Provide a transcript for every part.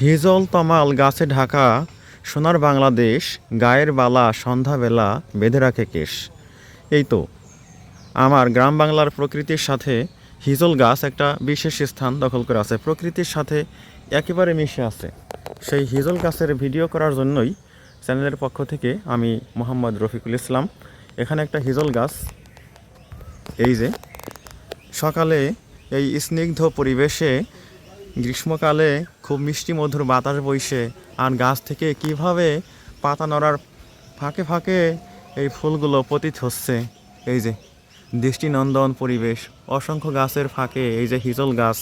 হিজল তমাল গাছে ঢাকা, সোনার বাংলাদেশ, গায়ের বালা সন্ধ্যাবেলা বেঁধে রাখে কেশ। এই তো, আমার গ্রাম বাংলার প্রকৃতির সাথে হিজল গাছ একটা বিশেষ স্থান দখল করে আছে। প্রকৃতির সাথে একেবারে মিশে আছে। সেই হিজল গাছের ভিডিও করার জন্যই চ্যানেলের পক্ষ থেকে আমি মোহাম্মদ রফিকুল ইসলাম। এখানে একটা হিজল গাছ, এই যে, সকালে এই স্নিগ্ধ পরিবেশে গ্রীষ্মকালে খুব মিষ্টি মধুর বাতাস বইছে। আর গাছ থেকে কীভাবে পাতা নড়ার ফাঁকে ফাঁকে এই ফুলগুলো পতিত হচ্ছে। এই যে, দৃষ্টিনন্দন পরিবেশ, অসংখ্য গাছের ফাঁকে এই যে হিজল গাছ।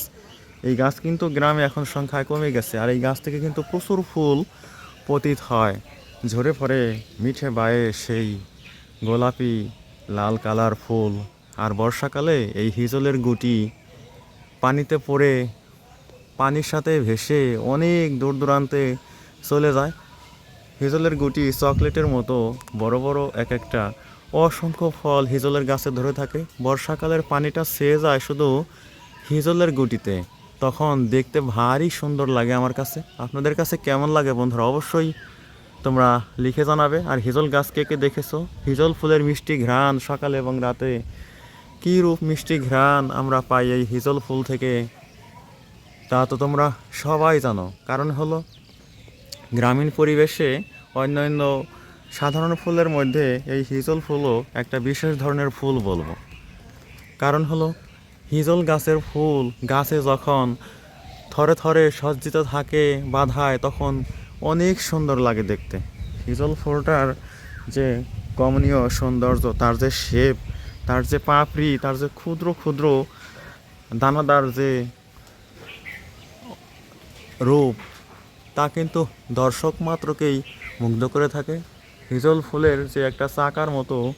এই গাছ কিন্তু গ্রামে এখন সংখ্যায় কমে গেছে, আর এই গাছ থেকে কিন্তু প্রচুর ফুল পতিত হয়। ঝরে পড়ে মিঠে বায়ে সেই গোলাপি লাল কালার ফুল। আর বর্ষাকালে এই হিজলের গুটি পানিতে পড়ে পানির সাথে ভেসে অনেক দূর দূরান্তে চলে যায়। হিজলের গুটি চকলেটের মতো বড় বড় এক একটা। অসংখ্য ফল হিজলের গাছে ধরে থাকে। বর্ষাকালের পানিটা সেয়ে যায় শুধু হিজলের গুটিতে। তখন দেখতে ভারী সুন্দর লাগে আমার কাছে। আপনাদের কাছে কেমন লাগে বন্ধুরা? অবশ্যই তোমরা লিখে জানাবে। আর হিজল গাছ কে কে দেখেছ? হিজল ফুলের মিষ্টি ঘ্রাণ সকালে এবং রাতে। কী রূপ মিষ্টি ঘ্রাণ আমরা পাই এই হিজল ফুল থেকে? তা তো তোমরা সবাই জানো। কারণ হলো, গ্রামীণ পরিবেশে অন্যান্য সাধারণ ফুলের মধ্যে এই হিজল ফুলও একটা বিশেষ ধরনের ফুল বলব। কারণ হলো, হিজল গাছের ফুল গাছে যখন থরে থরে সজ্জিত থাকে বাধায়, তখন অনেক সুন্দর লাগে দেখতে। হিজল ফুলটার যে কমনীয় সৌন্দর্য, তার যে শেপ, তার যে পাপড়ি, তার যে ক্ষুদ্র ক্ষুদ্র দানাদার যে রূপ, তা কিন্তু দর্শক মাত্রকেই মুগ্ধ করে থাকে। হিজল ফুলের যে একটা চাকার মতো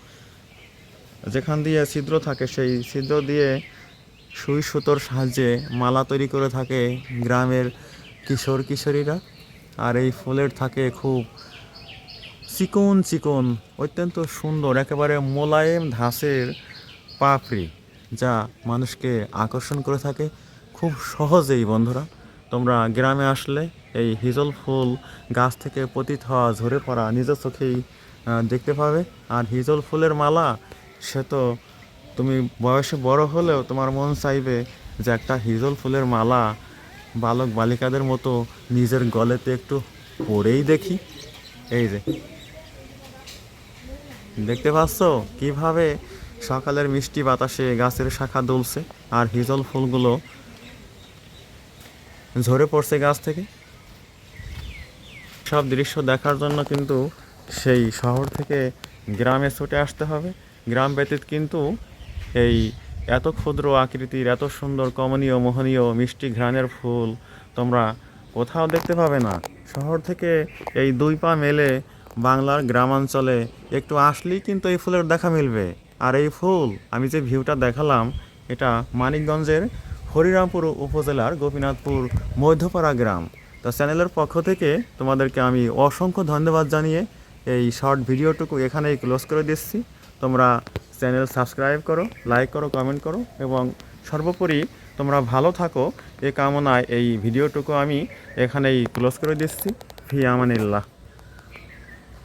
যেখান দিয়ে ছিদ্র থাকে, সেই ছিদ্র দিয়ে সুই সুতোর সাহায্যে মালা তৈরি করে থাকে গ্রামের কিশোর কিশোরীরা। আর এই ফুলের থাকে খুব চিকন চিকন, অত্যন্ত সুন্দর, একেবারে মোলায়েম ধাসের পাপড়ি, যা মানুষকে আকর্ষণ করে থাকে। খুব সহজেই, বন্ধুরা। তোমরা গ্রামে আসলে এই হিজল ফুল গাছ থেকে পতিত হওয়া, ঝরে পড়া নিজের চোখেই দেখতে পাবে। আর হিজল ফুলের মালা, সে তো তুমি বয়সে বড় হলেও তোমার মন চাইবে যে একটা হিজল ফুলের মালা বালক বালিকাদের মতো নিজের গলেতে একটু পরেই দেখি। এই যে। দেখতে পাচ্ছ কীভাবে সকালের মিষ্টি বাতাসে গাছের শাখা দুলছে। আর হিজল ফুলগুলো ঝরে পড়ছে গাছ থেকে। সব দৃশ্য দেখার জন্য কিন্তু সেই শহর থেকে গ্রামে ছুটে আসতে হবে। গ্রাম ব্যতীত কিন্তু এই এত ক্ষুদ্র আকৃতির, এত সুন্দর কমনীয়, মোহনীয়, মিষ্টি ঘ্রাণের ফুল তোমরা কোথাও দেখতে পাবে না। শহর থেকে এই দুই পা মেলে বাংলার গ্রামাঞ্চলে একটু আসলেই কিন্তু এই ফুলের দেখা মিলবে। আর এই ফুল আমি যে ভিউটা দেখালাম, এটা মানিকগঞ্জের হরিরামপুর উপজেলার গোপীনাথপুর মধ্যপাড়া গ্রাম। তা চ্যানেলের পক্ষ থেকে তোমাদেরকে আমি অসংখ্য ধন্যবাদ জানিয়ে এই শর্ট ভিডিওটুকু এখানেই ক্লোজ করে দিচ্ছি। তোমরা চ্যানেল সাবস্ক্রাইব করো, লাইক করো, কমেন্ট করো এবং সর্বোপরি তোমরা ভালো থাকো। এ কামনায় এই ভিডিওটুকু আমি এখানেই ক্লোজ করে দিচ্ছি। ফি আমানিল্লাহ।